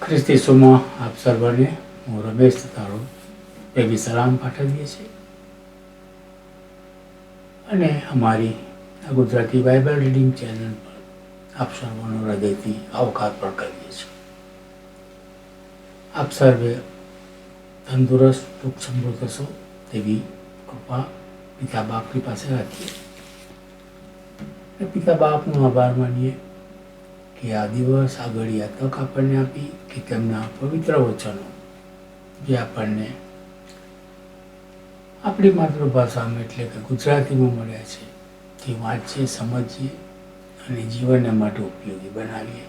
ખ્રિસ્તી સુમાં આપ સર્વને હું રમેશ તારો એવી સલામ પાઠવીએ છીએ. અને અમારી આ ગુજરાતી બાઇબલ રીડિંગ ચેનલ પર આપ સર્વનો હૃદયથી આવકાર પણ કરીએ છીએ. આપ સર્વે તંદુરસ્ત સુખ સમૃદ્ધ હશો તેવી કૃપા પિતા બાપની પાસે રાખીએ. પિતા બાપનો આભાર માનીએ. કે આ દિવસ આ ઘડી આ તક આપણને આપી કે તેમના પવિત્ર વચનો, જે આપણને આપણી માતૃભાષામાં એટલે કે ગુજરાતીમાં મળ્યા છે તે વાંચીએ, સમજીએ અને જીવનને માટે ઉપયોગી બનાવીએ.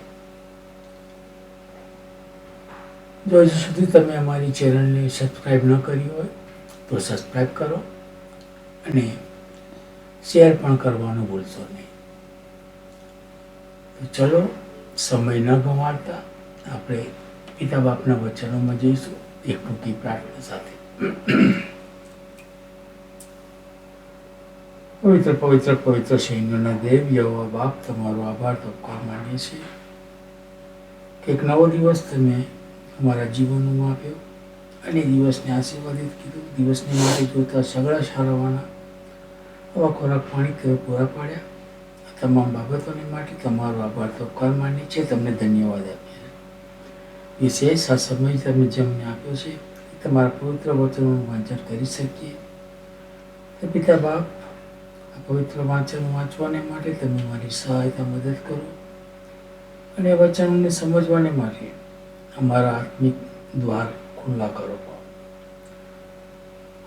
જો હજુ સુધી તમે અમારી ચેનલને સબસ્ક્રાઈબ ન કરી હોય, તો સબસ્ક્રાઈબ કરો અને શેર પણ કરવાનું ભૂલશો નહીં. તો ચલો સમય ન ગમાડતા આપણે પિતા બાપના વચનોમાં જઈશું એક ટૂંકી પ્રાર્થના સાથે. પવિત્ર પવિત્ર પવિત્ર સૈન્યોના દેવ યવા બાપ, તમારો આભાર તબકાર માનીએ છીએ કે એક નવો દિવસ તમે અમારા જીવનમાં આપ્યો અને દિવસને આશીર્વાદિત કીધું. દિવસને માટે જોતા સગળા સારવાના આવા ખોરાક પાણી તમે પૂરા પાડ્યા? તમામ બાબતોને માટે તમારો આભાર તબકાર માની છે, તમને ધન્યવાદ આપીએ વિશેષ આ સમય તમે જેમને આપ્યો છે તમારા પવિત્ર વચનોનું વાંચન કરી શકીએ. તો પિતા બાપ, આ પવિત્ર વાંચન વાંચવાને માટે તમે મારી સહાયતા મદદ કરો અને વચનોને સમજવાને માટે અમારા આત્મિક દ્વાર ખુલ્લા કરો.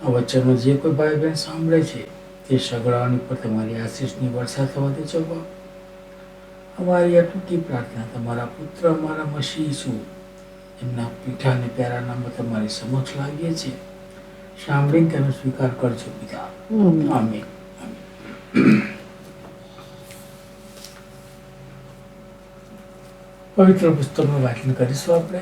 આ વચનો જે કોઈ ભાઈ બહેન સાંભળે છે તે સગડાઓની પર તમારી આશીષની વર્ષા થવા દેજો બાપ અમારી આ ટૂંકી પ્રાર્થના તમારા પુત્ર અમારા મસી શું એમના પીઠા અને પ્યારા નામ તમારી સમક્ષ લાવીએ છીએ. સાંભળીને તેનો સ્વીકાર કરજો પિતા. આમીન. પવિત્ર પુસ્તકનું વાંચન કરીશું આપણે.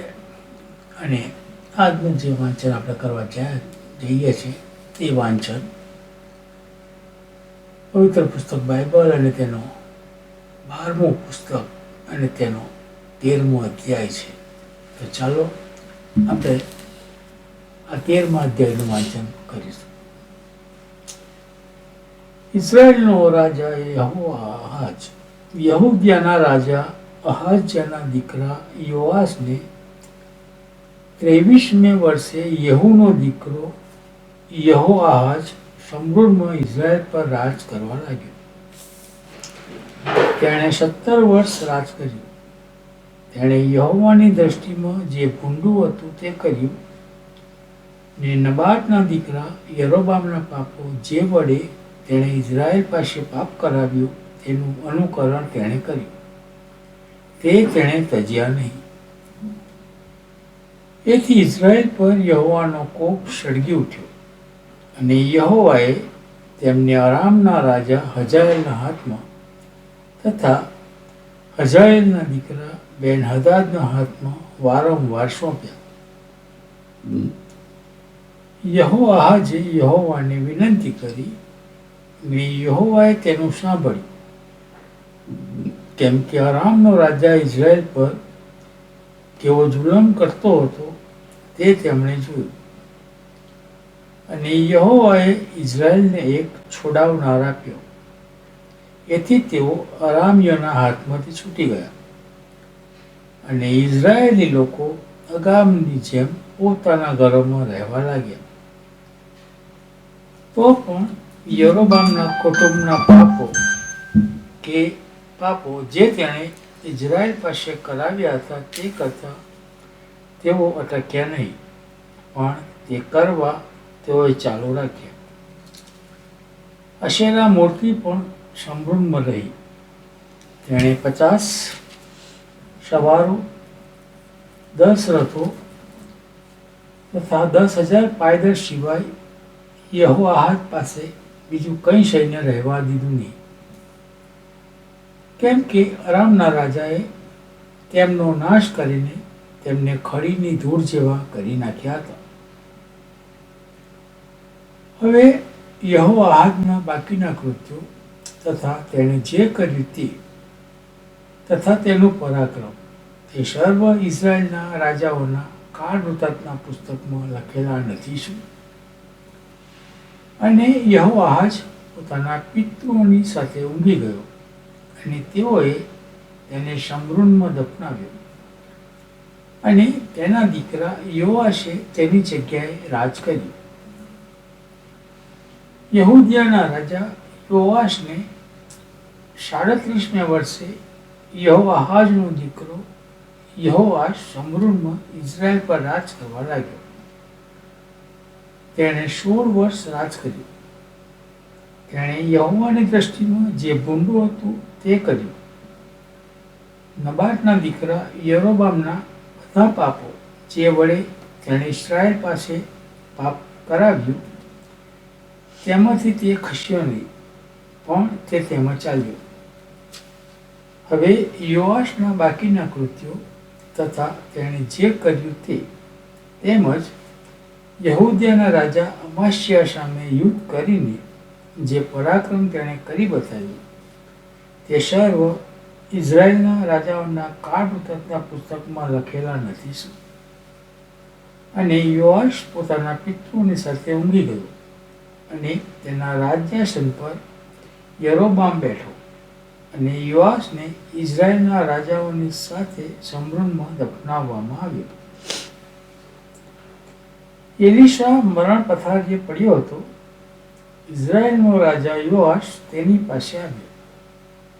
અને આજનું જે વાંચન આપણે કરવા જ્યાં જઈએ છીએ તે વાંચન પવિત્ર પુસ્તક બાઇબલ અને તેનો બારમું પુસ્તક અને તેનો તેરમો અધ્યાય છે. તો ચાલો આપણે આ તેરમા અધ્યાયનું વાંચન કરીશું. ઇઝરાયલનો રાજા એ અહાજ. યહુદિયાના રાજા અહાજના દીકરા યોઆસને ત્રેવીસમે વર્ષે યહુનો દીકરો યહો આહાજ સમૃદ્ધમાં ઇઝરાયલ પર રાજ કરવા લાગ્યો. તેણે સત્તર વર્ષ રાજ કર્યું. તેણે યહોવાની દ્રષ્ટિમાં જે ભૂંડું હતું તે કર્યું ને નબાટના દીકરા યરોબામના પાપો જે વડે તેણે ઇઝરાયલ પાસે પાપ કરાવ્યું તેનું અનુકરણ તેણે કર્યું. તે તેણે તજ્યા નહીં. એથી ઇઝરાયલ પર યહોવાનો કોપ સળગી ઉઠ્યો. અને યહોવાએ તેમને આરામના રાજા હજાયેલના હાથમાં તથા હજાયેલના દીકરા બેન હદાદના હાથમાં વારંવાર સોંપ્યા. યહોઆહાજે યહોવાને વિનંતી કરી ને યહોવાએ તેનું સાંભળ્યું. કેમ કે આરામનો રાજા ઇઝરાયલ પર કેવો જુલમ કરતો હતો તે તેમણે જોયું. અને યહોવાએ ઇઝરાયલને એક છોડાવનાર આપ્યો. એથી તેઓ અરામીયોના હાથમાંથી છૂટી ગયા. અને ઇઝરાયેલી લોકો અગામની જેમ પોતાના ઘરોમાં રહેવા લાગ્યા. તો પણ યરોબામના કુટુંબના પાપો કે પાપો જે તેણે ઇઝરાયલ પાસે કરાવ્યા હતા તે કરતાં તેઓ અટક્યા નહીં. પણ તે કરવા તેઓએ ચાલુ રાખ્યા. અશેરા મૂર્તિ પણ સંભ્રમમાં રહી. તેણે પચાસ સવારો, દસ રથો તથા દસ હજાર પાયદળ સિવાય યહો આહાત પાસે બીજું કંઈ સૈન્ય રહેવા દીધું નહીં. કેમ કે અરામના રાજાએ તેમનો નાશ કરીને તેમને ખડીની ધૂળ જેવા કરી નાખ્યા હતા. હવે યહો આહાદના બાકીના કૃત્યો તથા તેણે જે કર્યું તે તથા તેનું પરાક્રમ. તે સર્વ ઇઝરાયલના રાજાઓના કાળ વૃત્તાંતના પુસ્તકમાં લખેલા નથી શું અને યહોવાહાજ પોતાના પિતૃઓની સાથે ઊંઘી ગયો અને તેઓએ તેને સમૃણમાં દફનાવ્યો. અને તેના દીકરા યોઆશે તેની જગ્યાએ રાજ કર્યું. યહૂદિયાના રાજા યોઆશને સાડત્રીસમે વર્ષે યહોવાહાજનો દીકરો યહોવાશ સમૃણમાં ઇઝરાયલ પર રાજ કરવા લાગ્યો. તેણે સોળ વર્ષ રાજ કર્યું. તેણે યહોવાની દ્રષ્ટિમાં જે ભૂંડું હતું તે કર્યું. નબાટના દીકરા યરોબામના બધા પાપો જે વડે તેણે ઇસ્રાયેલ પાસે પાપ કરાવ્યું તેમાંથી તે ખસ્યો નહીં પણ તે તેમાં ચાલ્યો. હવે યુવાશના બાકીના કૃત્યો તથા તેણે જે કર્યું તે, તેમજ યહૂદિયાના રાજા અમાશિયા સામે યુદ્ધ કરીને જે પરાક્રમ તેણે કરી બતાવ્યું, તે સર્વ ઇઝરાયલના રાજાઓના કાળ ઉતરતા પુસ્તકમાં લખેલા નથી અને યુવાશ પોતાના પિતૃની સાથે ઊંઘી ગયો. અને તેના રાજ્યાસન પર યરોબામ બેઠો અને યુવાસને ઇઝરાયલના રાજાઓની સાથે સમૃદ્ધમાં દફનાવવામાં આવ્યો. એલિશા મરણ પથાર જે પડ્યો હતો. ઇઝરાયલનો રાજા યુવાશ તેની પાસે આવ્યો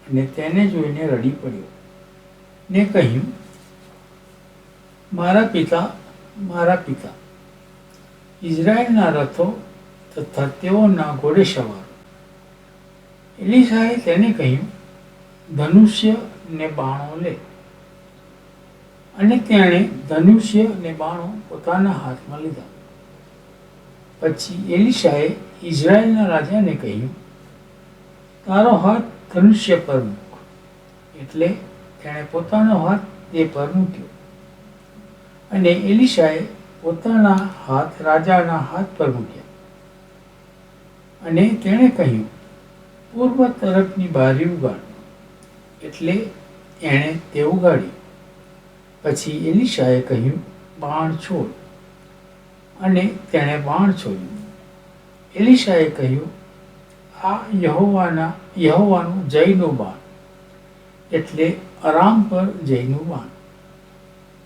અને તેને જોઈને રડી પડ્યો ને કહ્યું, મારા પિતા મારા પિતા, ઇઝરાયલના રથો તથા તેઓના ઘોડે સવાર એલિશાએ તેને કહ્યું, ધનુષ્ય ને બાણો લે. અને તેણે ધનુષ્ય ને બાણો પોતાના હાથમાં લીધા. પછી એલિશાએ ઇઝરાયલના રાજાને કહ્યું, તારો હાથ ધનુષ્ય પર મૂક. એટલે તેણે પોતાનો હાથ તે પર મૂક્યો. અને એલિશાએ પોતાના હાથ રાજાના હાથ પર મૂક્યા. અને તેણે કહ્યું, પૂર્વ તરફની બારી ઉગાડ. એટલે એણે તે ઉગાડી. પછી એલિશાએ કહ્યું, બાણ છોડ. અને તેણે બાણ છોડ્યું. એલિશાએ કહ્યું, આ યહોવાના, યહોવાનું જયનું બાણ. એટલે આરામ પર જયનું બાણ.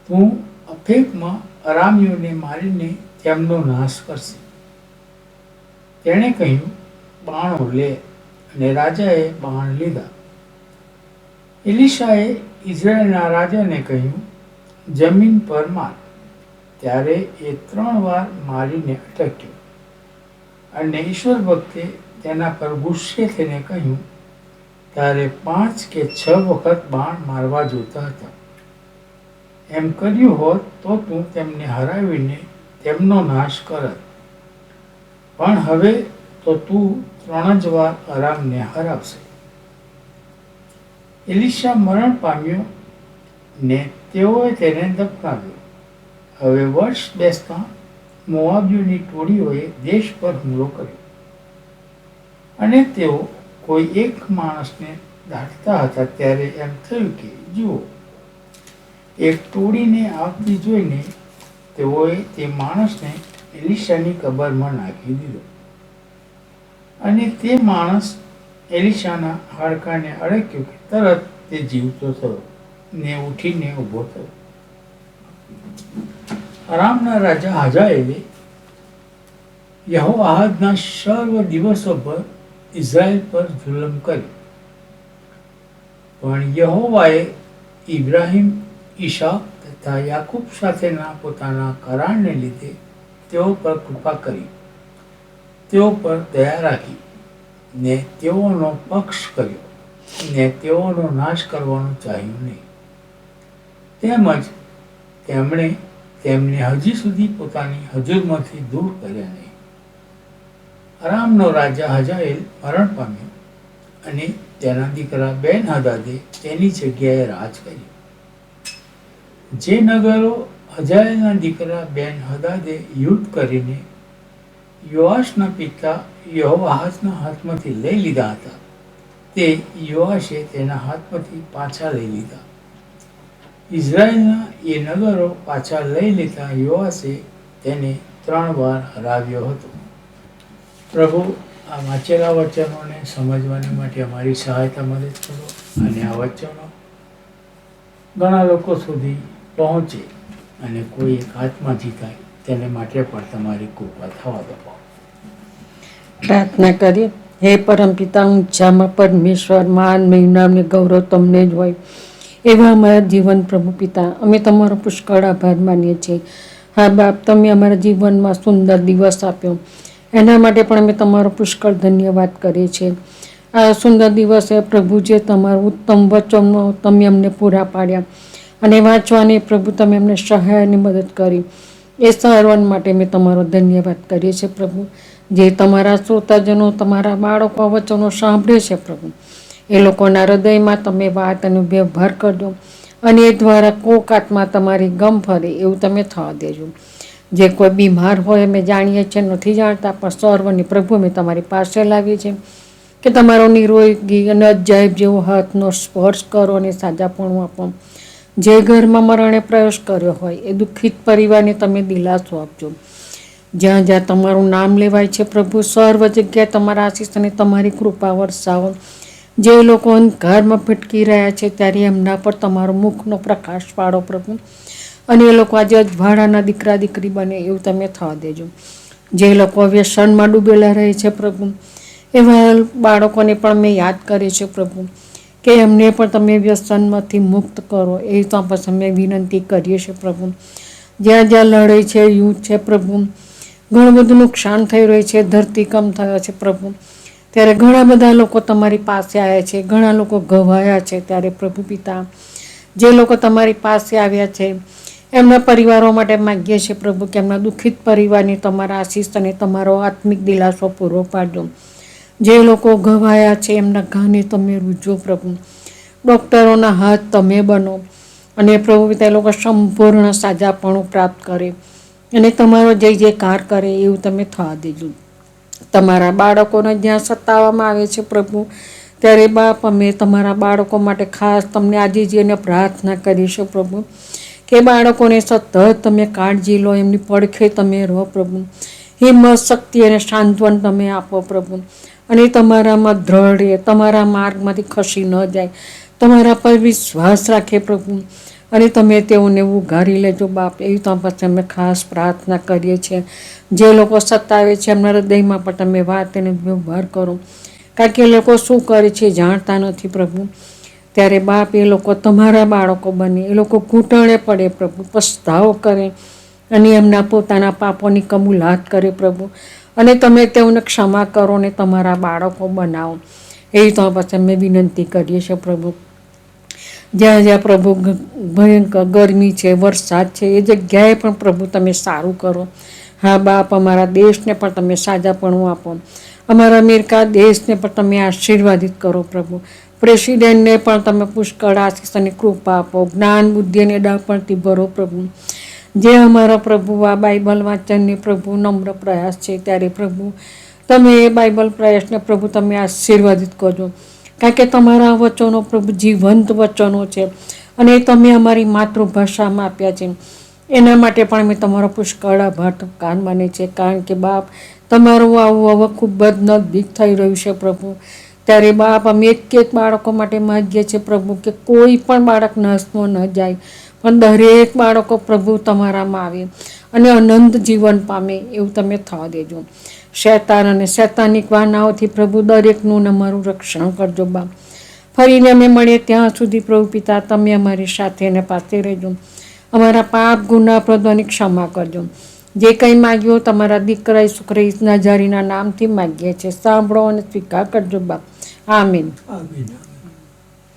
તું અફેકમાં અરામીઓને મારીને તેમનો નાશ કરશે. તેણે કહ્યું, બાણો લે અને રાજાએ બાણ લીધા. એલિશાએ ઇઝરાયલના રાજાને કહ્યું, જમીન પર માર. ત્યારે એ ત્રણ વાર મારીને અટક્યો અને ઈશ્વર ભક્તે તેના પર ગુસ્સે થઈને કહ્યું, તારે પાંચ કે છ વખત બાણ મારવા જોતા હતા. એમ કર્યું હોત તો તું તેમને હરાવીને તેમનો નાશ કરત. પણ હવે તો તું ત્રણ જ વાર અરામને હરાવશે એલિશા મરણ પામ્યો ને તેઓએ તેને દફનાવ્યો હવે વર્ષ બેસતા મોઆબ્યુની ટોળીઓએ દેશ પર હુમલો કર્યો. અને તેઓ કોઈ એક માણસને દાટતા હતા ત્યારે એમ થયું કે, જુઓ, એક ટોળીને આવતી જોઈને તેઓએ તે માણસને એલિશાની કબરમાં નાખી દીધો. અને તે માણસ એલિશાના હાડકાને અડક્યો કે તરત તે જીવતો થયો ને ઉઠીને ઊભો થયો. આરામના રાજા હાજાએલે યહોઆહાદના સર્વ દિવસો પર ઇઝરાયલ પર જુલમ કર્યું. પણ યહોવાએ ઇબ્રાહિમ, ઈશા તથા યાકુબ સાથેના પોતાના કરારને લીધે તેઓ પર કૃપા કરી, તેઓ પર દયા રાખી ને તેઓનો પક્ષ કર્યો ને તેઓનો નાશ કરવાનું ચાહ્યું નહીં. તેમજ તેમણે તેમને હજી સુધી પોતાની હજુરમાંથી દૂર કર્યા નહીં. આરામનો રાજા હજાએલ મરણ પામ્યો અને તેના દીકરા બેન હદાદે તેની જગ્યાએ રાજ કર્યું. જે નગરો હજાએલના દીકરા બેન હદાદે યુદ્ધ કરીને યુવાશના પિતા યહોવાહાસના હાથમાંથી લઈ લીધા હતા. તે યુવાશે તેના હાથમાંથી પાછા લઈ લીધા. ઇઝરાયલના એ નગરો પાછા લઈ લેતા યુવાશે તેને ત્રણ વાર હરાવ્યો હતો. પ્રભુ, આ વાંચેલા વચનોને સમજવાની માટે અમારી સહાયતા મદદ કરો અને આ વચનો ઘણા લોકો સુધી પહોંચે. અને કોઈ એક આત્મા જીતાય તેને માટે પણ તમારી કૃપા થવા દો. પ્રાર્થના કરીએ. હે પરમપિતા ઊંચામાં પરમેશ્વર, માન મહિના ને ગૌરવ તમને જ હોય. એવા અમારા જીવન પ્રભુ પિતા, અમે તમારો પુષ્કળ આભાર માનીએ છીએ. હા બાપ, તમે અમારા જીવનમાં સુંદર દિવસ આપ્યો. એના માટે પણ અમે તમારો પુષ્કળ ધન્યવાદ કરીએ છીએ. આ સુંદર દિવસે પ્રભુ જે તમારું ઉત્તમ વચનો તમે અમને પૂરા પાડ્યા. અને વાંચવાની પ્રભુ તમે અમને સહાયની મદદ કરી. એ સારવાર માટે મેં તમારો ધન્યવાદ કરીએ છીએ પ્રભુ. જે તમારા શ્રોતાજનો, તમારા બાળકો વચનો સાંભળે છે પ્રભુ. એ લોકોના હૃદયમાં તમે વાત અને વ્યવહાર કરજો અને એ દ્વારા કોક આત્મા તમારી ગમ ફરે એવું તમે થવા દેજો. જે કોઈ બીમાર હોય અમે જાણીએ છીએ, નથી જાણતા, પણ સર્વની પ્રભુ અમે તમારી પાસે લાવીએ છીએ કે તમારો નિરોગી અને અજાયબ જેવો હાથનો સ્પર્શ કરો અને સાજાપણું આપો. જે ઘરમાં મરણે પ્રવેશ કર્યો હોય, એ દુઃખિત પરિવારને તમે દિલાસો આપજો. જ્યાં જ્યાં તમારું નામ લેવાય છે પ્રભુ, સર્વ જગ્યાએ તમારા આશીષ અને તમારી કૃપા વરસાવો. જે લોકો અંધકારમાં ભટકી રહ્યા છે, ત્યારે એમના પર તમારો મુખનો પ્રકાશ પાડો પ્રભુ. અને એ લોકો આજે અજવાળાના દીકરા દીકરી બને એવું તમે થવા દેજો. જે લોકો વ્યસનમાં ડૂબેલા રહે છે પ્રભુ, એવા બાળકોને પણ મેં યાદ કરે છે પ્રભુ. કે એમને પણ તમે વ્યસનમાંથી મુક્ત કરો. એ તો પછી અમે વિનંતી કરીએ છીએ પ્રભુ. જ્યાં જ્યાં લડાઈ છે, યુદ્ધ છે પ્રભુ. ઘણું બધું નુકસાન થઈ રહ્યું છે ધરતીકંપ થયો છે પ્રભુ. ત્યારે ઘણા બધા લોકો તમારી પાસે આવ્યા છે. ઘણા લોકો ઘવાયા છે ત્યારે પ્રભુ પિતા. જે લોકો તમારી પાસે આવ્યા છે, એમના પરિવારો માટે માગીએ છીએ પ્રભુ કે એમના દુઃખિત પરિવારની તમારા આશીષ અને તમારો આત્મિક દિલાસો પૂરો પાડજો જે લોકો ઘવાયા છે, એમના ઘાને તમે રૂજો પ્રભુ. ડૉક્ટરોના હાથ તમે બનો અને પ્રભુ એ લોકો સંપૂર્ણ સાજાપણું પ્રાપ્ત કરે અને તમારો જે જે કાર કરે એવું તમે થવા દેજો. તમારા બાળકોને જ્યાં સતાવવામાં આવે છે પ્રભુ, ત્યારે બાપ અમે તમારા બાળકો માટે ખાસ તમને આજીજીને પ્રાર્થના કરીશું પ્રભુ, કે બાળકોને સતત તમે કાળજી લો, એમની પડખે તમે રહો પ્રભુ. હિંમત, શક્તિ અને સાંત્વન તમે આપો પ્રભુ. અને તમારામાં દ્રઢ રહે, તમારા માર્ગમાંથી ખસી ન જાય, તમારા પર વિશ્વાસ રાખે પ્રભુ. અને તમે તેઓને ઉઘારી લેજો બાપ. એવી તો પાસે અમે ખાસ પ્રાર્થના કરીએ છીએ. જે લોકો સતાવે છે એમના હૃદયમાં પણ તમે વાત એને વ્યવહાર કરો. કારણ કે એ લોકો શું કરે છે જાણતા નથી પ્રભુ. ત્યારે બાપ એ લોકો તમારા બાળકો બને, એ લોકો ઘૂંટણે પડે પ્રભુ, પસ્તાવો કરે અને એમના પોતાના પાપોની કબૂલાત કરે પ્રભુ. અને તમે તેઓને ક્ષમા કરો ને તમારા બાળકો બનાવો. એવી તો પછી અમે વિનંતી કરીએ છીએ પ્રભુ. જ્યાં જ્યાં પ્રભુ ભયંકર ગરમી છે, વરસાદ છે, એ જગ્યાએ પણ પ્રભુ તમે સારું કરો. હા, બાપ, અમારા દેશને પણ તમે સાજાપણું આપો. અમારા અમેરિકા દેશને પણ તમે આશીર્વાદિત કરો પ્રભુ. પ્રેસિડેન્ટને પણ તમે પુષ્કળ આશીષ અને કૃપા આપો. જ્ઞાન, બુદ્ધિ અને ડાપણથી ભરો પ્રભુ. જે અમારા પ્રભુ, આ બાઇબલ વાંચનની પ્રભુ નમ્ર પ્રયાસ છે ત્યારે પ્રભુ, તમે એ બાઇબલ પ્રયાસને પ્રભુ તમે આશીર્વાદિત કરજો. કારણ કે તમારા વચનો પ્રભુ જીવંત વચનો છે અને એ તમે અમારી માતૃભાષામાં આપ્યા છે. એના માટે પણ અમે તમારો પુષ્કળ આભાર કાન માને છે. કારણ કે બાપ, તમારું આવું હવે ખૂબ જ નજીક થઈ રહ્યું છે પ્રભુ. ત્યારે બાપ, અમે એક એક બાળકો માટે માગીએ છીએ પ્રભુ કે કોઈ પણ બાળક નસનો ન જાય. પણ દરેક બાળકો પ્રભુ તમારામાં આવે. અને અનંત જીવન પામે એવું તમે થવા દેજો. શૈતાન અને શૈતાનિક વાનાઓથી પ્રભુ દરેકનું અમારું રક્ષણ કરજો બા ફરીને અમે મળીએ ત્યાં સુધી પ્રભુ પિતા, તમે અમારી સાથે અને પાસે રહેજો. અમારા પાપ, ગુના પ્રદોની ક્ષમા કરજો. જે કંઈ માગ્યો તમારા દીકરા ઈસુખ્રી નજારીના નામથી માગીએ છીએ. સાંભળો અને સ્વીકાર કરજો બાપ. આમીન. આમીન.